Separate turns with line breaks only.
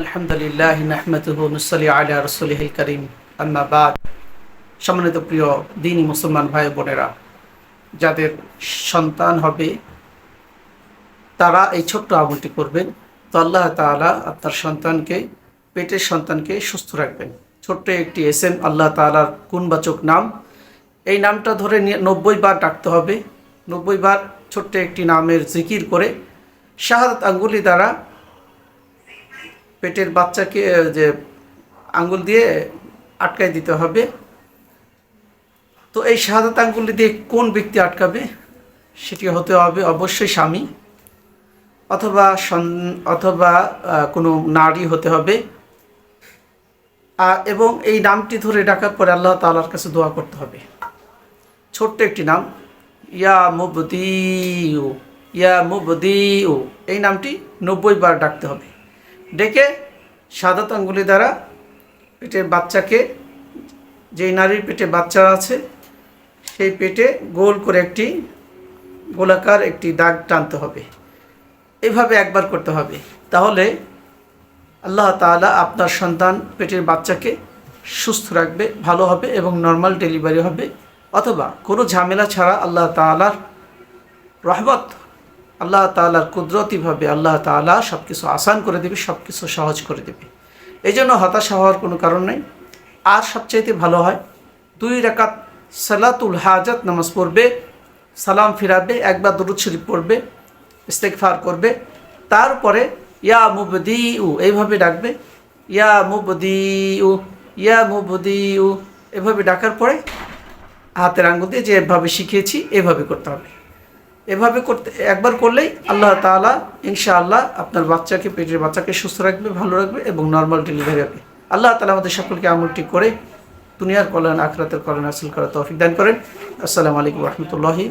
আলহামদুলিল্লাহ নাহমাতুহু নুসাল্লি আলা কারীম। আম্মা সম্মানিত প্রিয় দিনী মুসলমান ভাই বোনেরা, যাদের সন্তান হবে, তারা এই ছোট্ট আমলটি করবেন। তো আল্লাহ তাআলা আপনার সন্তানকে, পেটের সন্তানকে সুস্থ রাখবেন। ছোট্ট একটি এস এম আল্লাহ তাআলার গুণবাচক নাম। এই নামটা ধরে নব্বই বার ডাকতে হবে। নব্বই বার ছোট্ট একটি নামের জিকির করে শাহাদাত আঙ্গুলি দ্বারা পেটের বাচ্চাকে যে আঙ্গুল দিয়ে আটকায় দিতে হবে। তো এই শাহাদাত আঙ্গুলি দিয়ে কোন ব্যক্তি আটকাবে? সেটি হতে হবে অবশ্যই স্বামী অথবা অথবা কোনো নারী হতে হবে। এবং এই নামটি ধরে ডাকার পরে আল্লাহ তালার কাছে দোয়া করতে হবে। ছোট্ট একটি নাম, ইয়া মুবদিউ ইয়া মুবদিউ। এই নামটি নব্বই বার ডাকতে হবে। ডেকে সাদাত আঙ্গুলি দ্বারা পেটের বাচ্চাকে, যেই নারীর পেটে বাচ্চা আছে, সেই পেটে গোল করে একটি গোলাকার একটি দাগ টানতে হবে। এভাবে একবার করতে হবে। তাহলে আল্লাহ তাআলা আপনার সন্তান পেটের বাচ্চাকে সুস্থ রাখবে, ভালো হবে এবং নর্মাল ডেলিভারি হবে। অথবা কোনো ঝামেলা ছাড়া আল্লাহ তাআলার রহমত আল্লাহ তাআলার কুদরতিভাবে আল্লাহ তাআলা সব কিছু আসান করে দেবে সব কিছু সহজ করে দেবে। এই জন্য হতাশা হওয়ার কোনো কারণ নেই। আর সবচাইতে ভালো হয়, দুই রাকাত সালাতুল হাজাত নামাজ পড়বে, সালাম ফিরাবে, একবার দরুদ শরীফ পড়বে ইস্তেকফার করবে। তারপরে, ইয়া মুবদি উ এইভাবে ডাকবে, ইয়া মুবদি উ ইয়া মুবদি উ এভাবে ডাকার পরে হাতের আঙ্গুল দিয়ে যে এভাবে শিখিয়েছি, এভাবে করতে হবে। এভাবে করতে, একবার করলেই আল্লাহ তালা ইনশাআল্লাহ আপনার বাচ্চাকে, পেটের বাচ্চাকে সুস্থ রাখবে, ভালো রাখবে এবং নর্মাল ডেলিভারি হবে। আল্লাহ তালা আমাদের সকলকে আমলটি করে দুনিয়ার কল্যাণ, আখরাতের কল্যাণ হাসিল করা তৌফিক দান করেন। আসসালামু আলাইকুম রহমতুল্লাহি